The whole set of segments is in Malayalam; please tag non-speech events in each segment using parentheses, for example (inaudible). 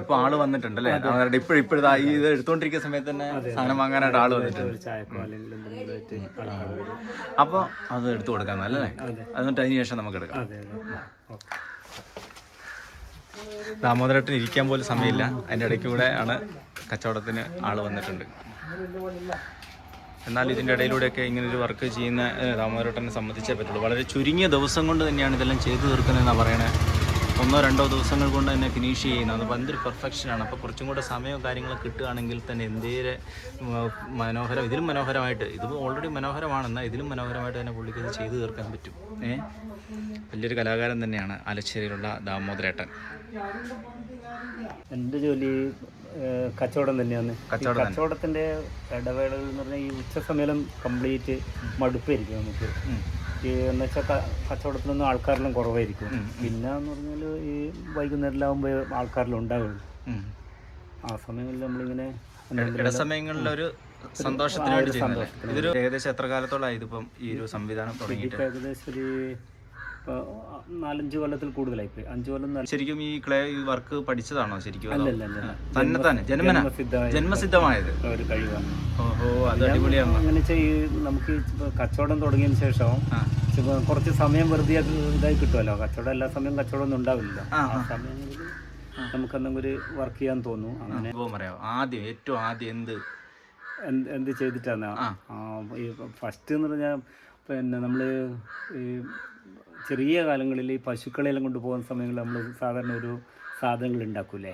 ഇപ്പൊ ആൾ വന്നിട്ടുണ്ടല്ലേ? അവരുടെ ഇപ്പോഴും ഇപ്പഴാ ഈ ഇത് എടുത്തോണ്ടിരിക്കുന്ന സമയത്ത് തന്നെ സാധനം വാങ്ങാനായിട്ട് ആൾ വന്നിട്ടുണ്ട്. അപ്പൊ അത് എടുത്തു കൊടുക്കാം അല്ലേ എന്നിട്ട് അതിന് ശേഷം നമുക്ക് എടുക്കാം. ദാമോദരട്ടന് ഇരിക്കാൻ പോലും സമയമില്ല. അതിന്റെ ഇടയ്ക്ക് കൂടെ ആണ് കച്ചവടത്തിന് ആൾ വന്നിട്ടുണ്ട്. എന്നാൽ ഇതിന്റെ ഇടയിലൂടെയൊക്കെ ഇങ്ങനെ ഒരു വർക്ക് ചെയ്യുന്ന ദാമോദരട്ടനെ സംബന്ധിച്ചേ പറ്റുള്ളൂ. വളരെ ചുരുങ്ങിയ ദിവസം കൊണ്ട് തന്നെയാണ് ഇതെല്ലാം ചെയ്തു തീർക്കുന്നതെന്നാണ് പറയണേ. ഒന്നോ രണ്ടോ ദിവസങ്ങൾ കൊണ്ട് തന്നെ ഫിനിഷ് ചെയ്യുന്നത് അപ്പോൾ എന്തൊരു പെർഫെക്ഷനാണ് അപ്പോൾ കുറച്ചും കൂടെ സമയവും കാര്യങ്ങളും കിട്ടുകയാണെങ്കിൽ തന്നെ എന്തേരെ മനോഹരം ഇതിലും മനോഹരമായിട്ട് ഇത് ഓൾറെഡി മനോഹരമാണെന്നാൽ ഇതിലും മനോഹരമായിട്ട് തന്നെ പുള്ളിക്ക് ഇത് ചെയ്തു തീർക്കാൻ പറ്റും. ഏ? വലിയൊരു കലാകാരൻ തന്നെയാണ് ആലശ്ശേരിയിലുള്ള ദാമോദരേട്ടൻ. എന്റെ ജോലി കച്ചവടം തന്നെയാണ്? കച്ചവടത്തിന്റെ ഇടവേളകൾ എന്ന് പറഞ്ഞാൽ ഈ ഉച്ച സമയം കംപ്ലീറ്റ് മടുപ്പായിരിക്കും നമുക്ക്. ഈ എന്ന് വെച്ചാൽ കച്ചവടത്തിനൊന്നും ആൾക്കാരിലും കുറവായിരിക്കും. പിന്നെ എന്ന് പറഞ്ഞാൽ ഈ വൈകുന്നേരം ആകുമ്പോൾ ആൾക്കാരെല്ലാം ഉണ്ടാവുള്ളൂ. ആ സമയങ്ങളിൽ നമ്മളിങ്ങനെ ഇടസമയങ്ങളിലൊരു സന്തോഷത്തിന് വേണ്ടി ചെയ്യുന്നത് ഇതൊരു ഏകദേശം എത്ര കാലത്തോളമായി ഇതിപ്പം ഈ ഒരു സംവിധാനം തുടങ്ങിയിട്ട്? ഏകദേശം ഒരു നാലഞ്ച് കൊല്ലത്തിൽ കൂടുതലായിപ്പോയി. അഞ്ചു കൊല്ലം ശരിക്കും ഈ ക്ലേ ഈ വർക്ക് പഠിച്ചതാണോ ശരിക്കും അതോ? അല്ല, അല്ല. തന്നെ തന്നെ. ജന്മന? ജന്മസിദ്ധമായ ജന്മസിദ്ധമായത്? ഒരു കഴിവാണ്. ഓഹോ അത് അടിപൊളിയാണ് അങ്ങനെ നമുക്ക് കച്ചവടം തുടങ്ങിയതിന് ശേഷം കുറച്ച് സമയം വെറുതെ ഇതായി കിട്ടുമല്ലോ കച്ചവടം എല്ലാ സമയം കച്ചവടം ഒന്നും ഉണ്ടാവില്ല ആ, നമുക്ക് എന്തെങ്കിലും ഒരു വർക്ക് ചെയ്യാൻ തോന്നും. അങ്ങനെ പറയാം. ആദ്യം ഏറ്റവും ആദ്യം എന്ത്? എന്ത് ചെയ്തിട്ടാണ്. ഈ ഫസ്റ്റ് എന്ന് പറഞ്ഞാൽ പിന്നെ നമ്മൾ ഈ ചെറിയ കാലങ്ങളിൽ ഈ പശുക്കളെല്ലാം കൊണ്ടുപോകുന്ന സമയങ്ങളിൽ നമ്മൾ സാധാരണ ഒരു സാധനങ്ങൾ ഉണ്ടാക്കൂലേ.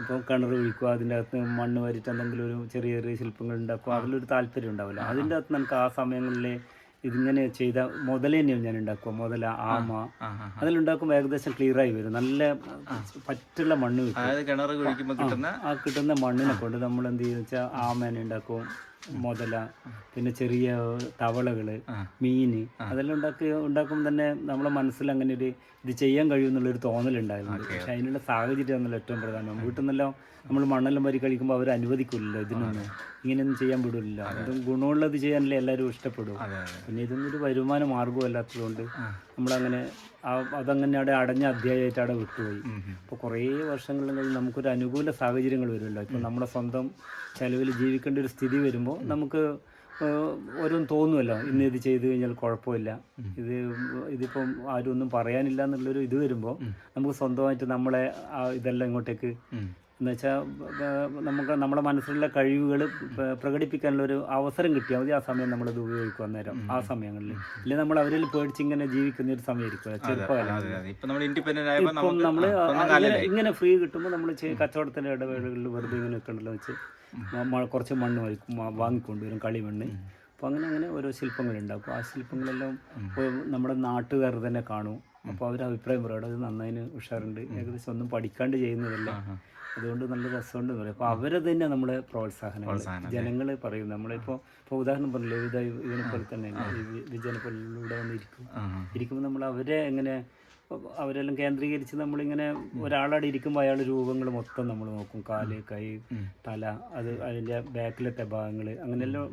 ഇപ്പോൾ കിണർ ഒഴിക്കുക അതിന്റെ അകത്ത് മണ്ണ് വരിട്ട് എന്തെങ്കിലും ഒരു ചെറിയ ചെറിയ ശില്പങ്ങൾ ഉണ്ടാക്കുക അതിലൊരു താല്പര്യം ഉണ്ടാവില്ല. അതിന്റെ അകത്ത് നമുക്ക് ആ സമയങ്ങളിൽ ഇതിങ്ങനെ ചെയ്ത മുതലേനെയും ഞാൻ ഉണ്ടാക്കുക മുതല ആമ അതെല്ലാം ഉണ്ടാക്കുമ്പോൾ ഏകദേശം ക്ലിയർ ആയി വരും. നല്ല പറ്റുള്ള മണ്ണ് കിട്ടും. ആ കിട്ടുന്ന മണ്ണിനെ കൊണ്ട് നമ്മൾ എന്ത് ചെയ്യുന്ന വെച്ചാൽ ആമേനെ ഉണ്ടാക്കും മുതല പിന്നെ ചെറിയ തവളകൾ മീൻ മീന് അതെല്ലാം ഉണ്ടാക്കി ഉണ്ടാക്കുമ്പോൾ തന്നെ നമ്മളെ മനസ്സിൽ അങ്ങനെ ഒരു ഇത് ചെയ്യാൻ കഴിയുമെന്നുള്ളൊരു തോന്നലുണ്ടായിരുന്നു. പക്ഷെ അതിനുള്ള സാഹചര്യം ആണല്ലോ ഏറ്റവും പ്രധാനം. വീട്ടിൽ നിന്നെല്ലാം നമ്മൾ മണ്ണെല്ലാം വരി കഴിക്കുമ്പോൾ അവർ അനുവദിക്കില്ലല്ലോ ഇതിനൊന്നും. ഇങ്ങനെയൊന്നും ചെയ്യാൻ വിടില്ല അതും. ഗുണമുള്ളത് ചെയ്യാനല്ലേ എല്ലാവരും ഇഷ്ടപ്പെടും. പിന്നെ ഇതൊന്നും ഒരു വരുമാന മാർഗമല്ലാത്തതുകൊണ്ട് നമ്മളങ്ങനെ അതങ്ങനെ അവിടെ അടഞ്ഞ അധ്യായമായിട്ട് അവിടെ വിട്ടുപോയി. അപ്പോൾ കുറേ വർഷങ്ങളിൽ കഴിഞ്ഞ് നമുക്കൊരു അനുകൂല സാഹചര്യങ്ങൾ വരുമല്ലോ. ഇപ്പം നമ്മുടെ സ്വന്തം ചിലവിൽ ജീവിക്കേണ്ട ഒരു സ്ഥിതി വരുമ്പോൾ നമുക്ക് ഓരോന്നും തോന്നുമല്ലോ. ഇന്ന് ഇത് ചെയ്ത് കഴിഞ്ഞാൽ കുഴപ്പമില്ല. ഇത് ഇതിപ്പം ആരും ഒന്നും പറയാനില്ല എന്നുള്ളൊരു ഇത് വരുമ്പോൾ നമുക്ക് സ്വന്തമായിട്ട് നമ്മളെ ഇതെല്ലാം ഇങ്ങോട്ടേക്ക് ഉം. എന്ന് വെച്ചാൽ നമുക്ക് നമ്മുടെ മനസ്സിലുള്ള കഴിവുകൾ പ്രകടിപ്പിക്കാനുള്ള ഒരു അവസരം കിട്ടിയാൽ മതി ആ സമയം നമ്മൾ നമ്മളത് ഉപയോഗിക്കും അന്നേരം ആ സമയങ്ങളിൽ. ഇല്ലെങ്കിൽ നമ്മൾ അവരിൽ പേടിച്ച് ഇങ്ങനെ ജീവിക്കുന്ന ഒരു സമയമായിരിക്കും അതെ നമ്മൾ ഇപ്പം ഇങ്ങനെ ഫ്രീ കിട്ടുമ്പോൾ നമ്മൾ കച്ചവടത്തിന്റെ ഇടവേളകളിൽ വെറുതെ ഇങ്ങനെ നിൽക്കണ്ടല്ലോ വെച്ച് കുറച്ച് മണ്ണ് വാങ്ങിക്കൊണ്ടുവരും കളിമണ്ണ്. അപ്പോൾ അങ്ങനെ അങ്ങനെ ഓരോ ശില്പങ്ങളുണ്ടാക്കും ആ ശില്പങ്ങളെല്ലാം ഇപ്പോൾ നമ്മുടെ നാട്ടുകാർ തന്നെ കാണും. അപ്പോൾ അവർ അഭിപ്രായം പറയും അത് നന്നായി ഉഷാറുണ്ട്. ഏകദേശം ഒന്നും പഠിക്കാണ്ട് ചെയ്യുന്നതല്ല. അതുകൊണ്ട് നല്ല രസമുണ്ട് പറയും. അപ്പോൾ അവരെ തന്നെ നമ്മളെ പ്രോത്സാഹനം, ജനങ്ങൾ പറയും. നമ്മളിപ്പോൾ ഇപ്പോൾ ഉദാഹരണം പറഞ്ഞില്ലേ വിധ ഇവനെ പോലെ തന്നെ വിജയനെ പോലെ ഇവിടെ വന്നിരിക്കും. ഇരിക്കുമ്പോൾ നമ്മൾ അവരെ എങ്ങനെ അവരെല്ലാം കേന്ദ്രീകരിച്ച് നമ്മളിങ്ങനെ ഒരാളവിടെ ഇരിക്കുമ്പോൾ അയാളുടെ രൂപങ്ങൾ മൊത്തം നമ്മൾ നോക്കും. കാൽ കൈ തല അത് അതിന്റെ ബാക്കിലത്തെ ഭാഗങ്ങൾ അങ്ങനെയെല്ലാം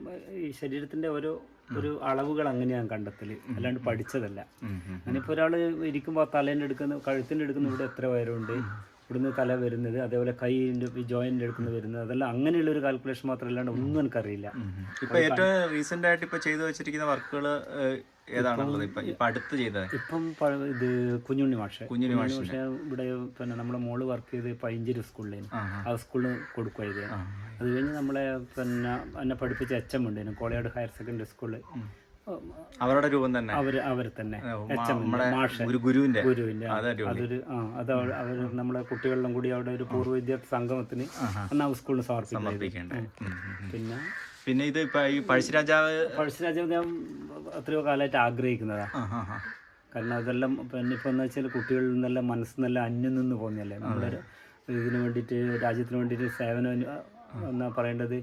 ഈ ശരീരത്തിന്റെ ഓരോ ഒരു അളവുകൾ അങ്ങനെയാണ് കണ്ടെത്തൽ അല്ലാണ്ട് പഠിച്ചതല്ല. അങ്ങനെ ഇപ്പോൾ ഒരാൾ ഇരിക്കുമ്പോൾ തലേന്റെ എടുക്കുന്ന കഴുത്തിന്റെ എടുക്കുന്ന ഇവിടെ എത്ര വയറുണ്ട് ഇവിടുന്ന് തല വരുന്നത് അതേപോലെ കൈയിന്റെ ജോയിന്റ് എടുക്കുന്ന വരുന്നത് അതെല്ലാം അങ്ങനെയുള്ള ഒരു കാൽക്കുലേഷൻ മാത്രം അല്ലാണ്ട് ഒന്നും എനിക്കറിയില്ല. ഇപ്പൊ ഏറ്റവും റീസെന്റ് ആയിട്ട് ഇപ്പൊ ചെയ്തു വെച്ചിരിക്കുന്ന വർക്കുകൾ ഏതാണുള്ളത് ഇപ്പൊ ഇപ്പൊ? അടുത്ത് ചെയ്തത്? ഇപ്പം ഇത് കുഞ്ഞുണ്ണി മാഷ്. കുഞ്ഞുണ്ണി മാഷ് ഇവിടെ പിന്നെ നമ്മുടെ മോൾ വർക്ക് ചെയ്ത് പൈഞ്ചേരി സ്കൂളിലേന് ആ, സ്കൂളിൽ ഇത് അത് കഴിഞ്ഞ് നമ്മളെ പിന്നെ എന്നെ പഠിപ്പിച്ച എച്ച് എം ഉണ്ടായിരുന്നു കോളയാട് ഹയർ സെക്കൻഡറി സ്കൂളിൽ അവരുടെ രൂപം തന്നെ. അവർ അവർ തന്നെ. നമ്മുടെ ഗുരുവിന്റെ. ഗുരുവിന്റെ അതൊരു ആ അത് അവർ നമ്മളെ കുട്ടികളിലും കൂടി അവിടെ ഒരു പൂർവ വിദ്യാർത്ഥി സംഗമത്തിന് അന്ന് ആ സ്കൂളിന് സമർപ്പിക്കേണ്ടത്. പിന്നെ? പിന്നെ ഇത് ഇപ്പൊ ഈ പഴശ്ശിരാജാവ് പഴശ്ശിരാജാവ് ഞാൻ എത്രയോ കാലമായിട്ട് ആഗ്രഹിക്കുന്നതാ. കാരണം അതെല്ലാം പിന്നെ ഇപ്പം എന്ന് വെച്ചാൽ കുട്ടികളിൽ നിന്നെല്ലാം മനസ്സിൽ നിന്നെല്ലാം അന്യം നിന്ന് പോകുന്നതല്ലേ. നമ്മളൊരു ഇതിന് വേണ്ടിയിട്ട് രാജ്യത്തിന് വേണ്ടിയിട്ട് സേവനം എന്നാ പറയേണ്ടത്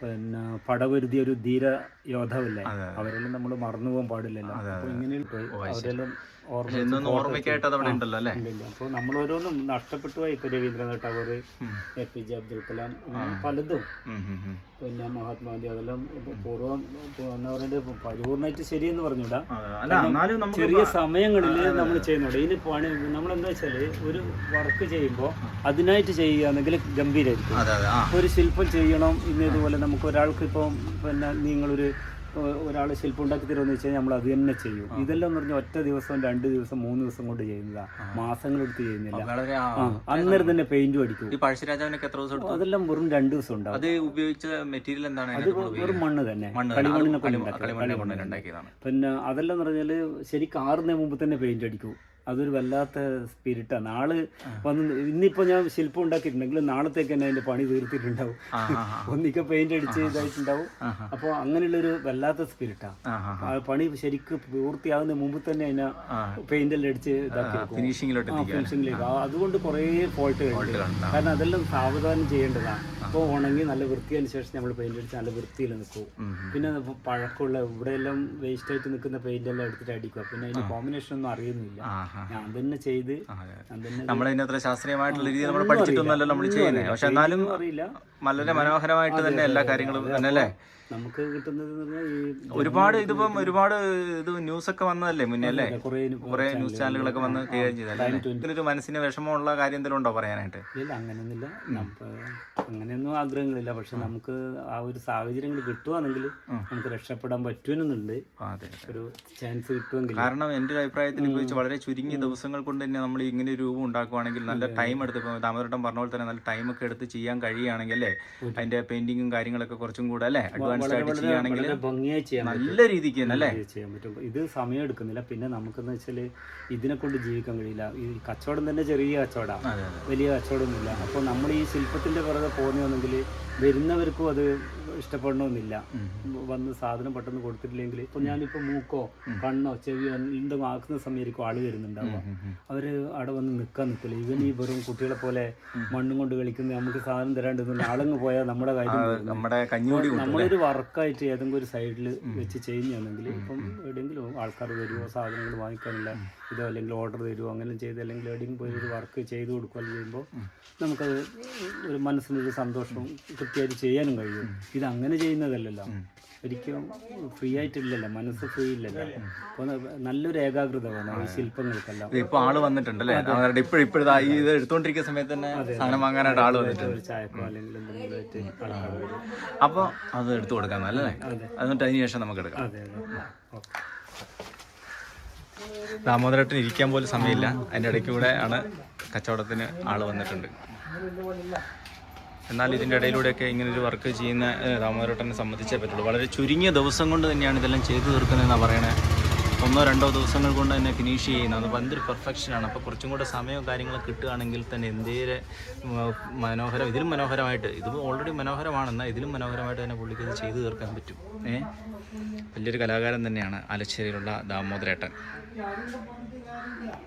പിന്നെ പടവരുതിയ ഒരു ധീര യോദ്ധാവില്ലേ? അവരെല്ലാം നമ്മൾ മറന്നു പോകാൻ പാടില്ലല്ലോ. അപ്പോൾ ഇങ്ങനെ അവരെല്ലാം ഓർമ്മ ഓർമ്മയ്ക്കായിട്ട് ഉണ്ടല്ലോ അല്ലേ? അപ്പോൾ നഷ്ടപ്പെട്ടു പോയി. ഇപ്പോൾ Rabindranath Tagore A P J Abdul Kalam പലതും. പിന്നെ മഹാത്മാഗാന്ധി അതെല്ലാം ഇപ്പൊ പൂർവം ഇപ്പൊ എന്താ പറയുന്നത് പരിപൂർണമായിട്ട് ശരിയെന്ന് പറഞ്ഞൂടാ. ചെറിയ സമയങ്ങളിൽ നമ്മൾ ചെയ്യുന്നുണ്ട്. ഇതിന് പണി നമ്മൾ എന്താ വെച്ചാൽ ഒരു വർക്ക് ചെയ്യുമ്പോൾ അതിനായിട്ട് ചെയ്യുകയാണെങ്കിൽ ഗംഭീരമായിരിക്കും ആ. ഒരു ശില്പം ചെയ്യണം ഇന്ന് ഇതുപോലെ നമുക്ക് ഒരാൾക്ക് ഇപ്പം പിന്നെ നിങ്ങളൊരു ഒരാൾ ശില്പം ഉണ്ടാക്കി തരുമെന്ന് വെച്ച് കഴിഞ്ഞാൽ നമ്മൾ അത് തന്നെ ചെയ്യും. ഇതെല്ലാം എന്ന് പറഞ്ഞാൽ ഒറ്റ ദിവസം രണ്ട് ദിവസം മൂന്ന് ദിവസം കൊണ്ട് ചെയ്യുന്നതാണ് മാസങ്ങളെടുത്ത് ചെയ്യുന്നില്ല. അന്നേരം തന്നെ പെയിന്റ് അടിക്കും. ഈ പഴശ്ശിരാജാവിനൊക്കെ എത്ര ദിവസം എടുത്തു? അതെല്ലാം വെറും രണ്ട് ദിവസം ഉണ്ടാവും. അത് ഉപയോഗിച്ച മെറ്റീരിയൽ എന്താണ് അത് വെറും മണ്ണ് തന്നെ. കളിമണ്ണിനെ കൊണ്ട് ഉണ്ടാക്കിയതാണ്. പിന്നെ അതെല്ലാം എന്ന് പറഞ്ഞാൽ ശരിക്കും ആറുന്നതിന് മുമ്പ് തന്നെ പെയിന്റ് അടിക്കും. അതൊരു വല്ലാത്ത സ്പിരിറ്റാണ് ആൾ വന്ന് ഇന്നിപ്പോ ഞാൻ ശില്പം ഉണ്ടാക്കിയിട്ടുണ്ടെങ്കിൽ നാളത്തേക്ക് തന്നെ അതിന്റെ പണി തീർത്തിട്ടുണ്ടാവും. ഒന്നിക്ക പെയിന്റ് അടിച്ച് ഇതായിട്ടുണ്ടാവും. അപ്പൊ അപ്പോൾ അങ്ങനെയുള്ളൊരു വല്ലാത്ത സ്പിരിറ്റാണ് പണി ശരിക്കും പൂർത്തിയാകുന്ന മുമ്പ് തന്നെ അതിനെ. പെയിന്റ് എല്ലാം അടിച്ച് ഫിനിഷിംഗിലേക്ക് അതുകൊണ്ട് കുറേ ഫോൾട്ട് കഴിഞ്ഞു കാരണം അതെല്ലാം സാവധാനം ചെയ്യേണ്ടതാണ് അപ്പോൾ ഉണങ്ങി നല്ല വൃത്തിയതിന് ശേഷം നമ്മൾ പെയിന്റ് അടിച്ച് നല്ല വൃത്തിയിൽ നിൽക്കും. പിന്നെ പഴക്കമുള്ള ഇവിടെ എല്ലാം വേസ്റ്റ് ആയിട്ട് നിൽക്കുന്ന പെയിന്റ് എല്ലാം എടുത്തിട്ട് അടിക്കുക. പിന്നെ അതിന്റെ കോമ്പിനേഷൻ ഒന്നും അറിയുന്നില്ല. ഞാൻ തന്നെ ചെയ്ത് നമ്മൾ ശാസ്ത്രീയമായിട്ടുള്ള രീതിയിൽ നമ്മൾ പഠിച്ചിട്ടൊന്നുമല്ലോ നമ്മൾ ചെയ്യുന്നത് പക്ഷെ എന്നാലും അറിയില്ല. വളരെ മനോഹരമായിട്ട് തന്നെ എല്ലാ കാര്യങ്ങളും തന്നെ അല്ലേ നമുക്ക് കിട്ടുന്നത് (laughs) ഒരുപാട് ഇതിപ്പം ഒരുപാട് ഇത് ന്യൂസ് ഒക്കെ വന്നതല്ലേ മുന്നേ അല്ലേ? കുറേ ന്യൂസ് ചാനലുകളൊക്കെ വന്ന് കൈകാര്യം ചെയ്തല്ലേ ഇതിനൊരു മനസ്സിന് വിഷമമുള്ള കാര്യം എന്തെങ്കിലും ഉണ്ടോ പറയാനായിട്ട്? ഇല്ല അങ്ങനെയൊന്നുമില്ല അങ്ങനെയൊന്നും ആഗ്രഹങ്ങളില്ല. പക്ഷെ നമുക്ക് ആ ഒരു സാഹചര്യങ്ങൾ കിട്ടുവാണെങ്കിൽ നമുക്ക് രക്ഷപ്പെടാൻ പറ്റുമെന്നുണ്ട്. ഒരു ചാൻസ് കിട്ടുമെങ്കിൽ. കാരണം എന്റെ ഒരു അഭിപ്രായത്തിൽ വളരെ ചുരുങ്ങി ചുരുങ്ങിയ ദിവസങ്ങൾ കൊണ്ട് തന്നെ നമ്മൾ ഇങ്ങനെ ഒരു രൂപം ഉണ്ടാക്കുവാണെങ്കിൽ നല്ല ടൈം എടുത്ത് ഇപ്പോൾ താമരട്ടം പറഞ്ഞ പോലെ തന്നെ നല്ല ടൈം ഒക്കെ എടുത്ത് ചെയ്യാൻ കഴിയുകയാണെങ്കിൽ അല്ലേ? അതിന്റെ പെയിന്റിങ്ങും കാര്യങ്ങളൊക്കെ കുറച്ചും കൂടെ അല്ലേ? അഡ്വാൻസ്ഡ് ആയിട്ട് ചെയ്യുകയാണെങ്കിൽ ഭംഗിയായി നല്ല രീതിക്ക് തന്നെ അല്ലേ? ഇത് ചെയ്യാൻ പറ്റും. ഇത് സമയം എടുക്കുന്നില്ല. പിന്നെ നമുക്കെന്ന് വെച്ചാൽ ഇതിനെ കൊണ്ട് ജീവിക്കാൻ കഴിയില്ല. ഈ കച്ചവടം തന്നെ ചെറിയ കച്ചവടമാണ് വലിയ കച്ചവടമൊന്നുമില്ല. അപ്പോൾ നമ്മൾ ഈ ശില്പത്തിന്റെ പുറകെ പോകുന്നതെങ്കിൽ വരുന്നവർക്കും അത് ഇഷ്ടപ്പെടണമെന്നില്ല. വന്ന് സാധനം പെട്ടെന്ന് കൊടുത്തിട്ടില്ലെങ്കിൽ ഇപ്പൊ ഞാനിപ്പോ മൂക്കോ കണ്ണോ ചെവിയോ എന്തും ആക്കുന്ന സമയമായിരിക്കും ആൾ വരുന്നുണ്ടാവുക. അവർ അവിടെ വന്ന് നിൽക്കാൻ നിൽക്കില്ല ഇവൻ ഈ വെറും കുട്ടികളെ പോലെ മണ്ണും കൊണ്ട് കളിക്കുന്ന നമുക്ക് സാധനം തരാണ്ട് ആളങ്ങ് പോയാൽ നമ്മുടെ കാര്യം നമ്മുടെ നമ്മളൊരു വർക്കായിട്ട് ഏതെങ്കിലും ഒരു സൈഡിൽ വെച്ച് ചെയ്യുന്നതാണെങ്കിൽ ഇപ്പം എവിടെയെങ്കിലും ആൾക്കാർ വരുമോ സാധനങ്ങൾ വാങ്ങിക്കാനില്ല ഇതോ അല്ലെങ്കിൽ ഓർഡർ തരുമോ അങ്ങനെ ചെയ്ത് അല്ലെങ്കിൽ എവിടെയെങ്കിലും പോയി ഒരു വർക്ക് ചെയ്ത് കൊടുക്കുക ചെയ്യുമ്പോൾ നമുക്കത് ഒരു മനസ്സിനൊരു സന്തോഷവും കൃത്യമായിട്ട് ചെയ്യാനും കഴിയും. ഇത് അങ്ങനെ ചെയ്യുന്നതല്ലല്ലോ. ഒരിക്കലും ഫ്രീ ആയിട്ടില്ലല്ലോ. മനസ്സ് ഫ്രീ ഇല്ലല്ലോ. അപ്പോൾ നല്ലൊരു ഏകാഗ്രത വേണം ഈ ശില്പങ്ങൾക്കെല്ലാം. ഇപ്പൊ ആൾ വന്നിട്ടുണ്ടല്ലേ? അവരുടെ ഇപ്പോഴും ഇപ്പോഴത്തെ ഈ ഇത് എടുത്തോണ്ടിരിക്കുന്ന സമയത്ത് തന്നെ സാധനം വാങ്ങാനായിട്ട് ആൾ വന്നിട്ടുണ്ട്. ഒരു ചായക്കോ അല്ലെങ്കിൽ എന്തെങ്കിലും ആയിട്ട് ആൾക്കാർ വരും. അപ്പൊ അത് എടുത്തു കൊടുക്കാം നല്ലല്ലേ എന്നിട്ട് അതിന് ശേഷം നമുക്ക് എടുക്കാം. ദാമോദരട്ടൻ ഇരിക്കാൻ പോലും സമയമില്ല. അതിന്റെ ഇടയ്ക്ക് കൂടെ ആണ് കച്ചവടത്തിന് ആൾ വന്നിട്ടുണ്ട്. എന്നാൽ ഇതിന്റെ ഇടയിലൂടെയൊക്കെ ഇങ്ങനെ ഒരു വർക്ക് ചെയ്യുന്ന ഏഹ്, ദാമോദരട്ടനെ സംബന്ധിച്ചേ പറ്റുള്ളൂ. വളരെ ചുരുങ്ങിയ ദിവസം കൊണ്ട് തന്നെയാണ് ഇതെല്ലാം ചെയ്തു തീർക്കുന്നതെന്നാണ് പറയണേ. ഒന്നോ രണ്ടോ ദിവസങ്ങൾ കൊണ്ട് തന്നെ ഫിനിഷ് ചെയ്യുന്നത് അത് ഭയങ്കര പെർഫെക്ഷനാണ് അപ്പോൾ കുറച്ചും കൂടെ സമയവും കാര്യങ്ങളൊക്കെ കിട്ടുകയാണെങ്കിൽ തന്നെ എന്തേരെ മനോഹരം ഇതിലും മനോഹരമായിട്ട് ഇത് ഓൾറെഡി മനോഹരമാണെന്നാൽ ഇതിലും മനോഹരമായിട്ട് തന്നെ പുള്ളിക്ക് ഇത് ചെയ്തു തീർക്കാൻ പറ്റും. ഏ? വലിയൊരു കലാകാരൻ തന്നെയാണ് അലച്ചേരിയിലുള്ള ദാമോദരേട്ടൻ.